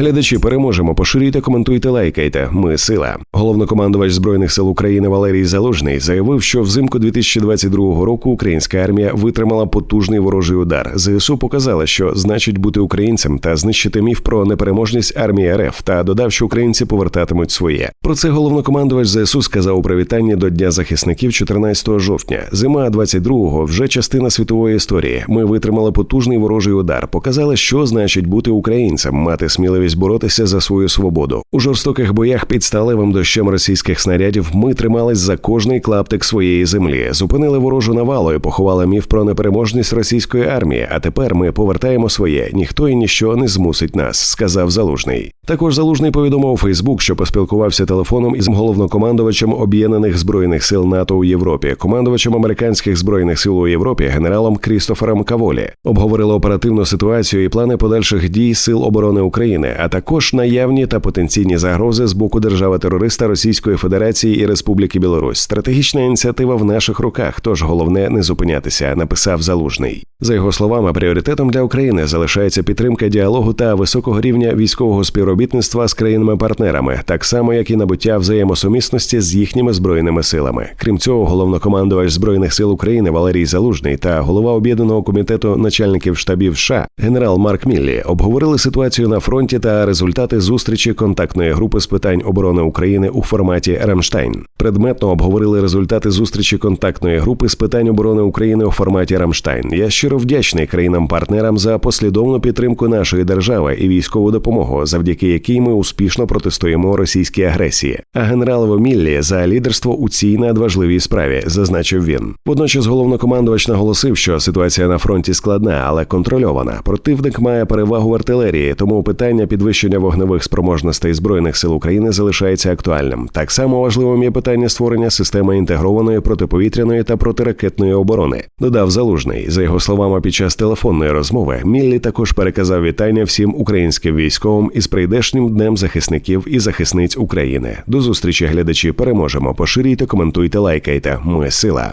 Глядачі переможемо. Поширюйте, коментуйте, лайкайте. Ми сила. Головнокомандувач збройних сил України Валерій Залужний заявив, що взимку 2022 року українська армія витримала потужний ворожий удар. ЗСУ показала, що значить бути українцем та знищити міф про непереможність армії РФ та додав, що українці повертатимуть своє. Про це головнокомандувач ЗСУ сказав у привітанні до Дня захисників 14 жовтня. Зима 22-го вже частина світової історії. Ми витримали потужний ворожий удар. Показали, що значить бути українцем, мати сміливість боротися за свою свободу. У жорстоких боях під сталевим дощем російських снарядів ми тримались за кожний клаптик своєї землі, зупинили ворожу навалу і поховали міф про непереможність російської армії. А тепер ми повертаємо своє. Ніхто і ніщо не змусить нас, сказав Залужний. Також Залужний повідомив Фейсбук, що поспілкувався телефоном із головнокомандувачем об'єднаних збройних сил НАТО у Європі, командувачем американських збройних сил у Європі, генералом Крістофером Каволі. Обговорили оперативну ситуацію і плани подальших дій сил оборони України, а також наявні та потенційні загрози з боку держави-терориста Російської Федерації і Республіки Білорусь. Стратегічна ініціатива в наших руках, тож головне не зупинятися, написав Залужний. За його словами, пріоритетом для України залишається підтримка діалогу та високого рівня військового співробітництва з країнами-партнерами, так само як і набуття взаємосумісності з їхніми збройними силами. Крім цього, головнокомандувач збройних сил України Валерій Залужний та голова об'єднаного комітету начальників штабів США генерал Марк Міллі обговорили ситуацію на фронті та результати зустрічі контактної групи з питань оборони України у форматі Рамштайн. Предметно обговорили результати зустрічі контактної групи з питань оборони України у форматі Рамштайн. Я щиро вдячний країнам-партнерам за послідовну підтримку нашої держави і військову допомогу, завдяки якій ми успішно протистоїмо російській агресії. А генералову Міллі за лідерство у цій надважливій справі, зазначив він. Водночас головнокомандувач наголосив, що ситуація на фронті складна, але контрольована. Противник має перевагу в артилерії, тому питання підвищення вогневих спроможностей збройних сил України залишається актуальним. Так само важливим є питання створення системи інтегрованої протиповітряної та протиракетної оборони. Додав залужний за його словами, під час телефонної розмови Міллі також переказав вітання всім українським військовим із прийдешнім днем захисників і захисниць України. До зустрічі глядачі переможемо. Поширюйте, коментуйте, лайкайте. Ми сила.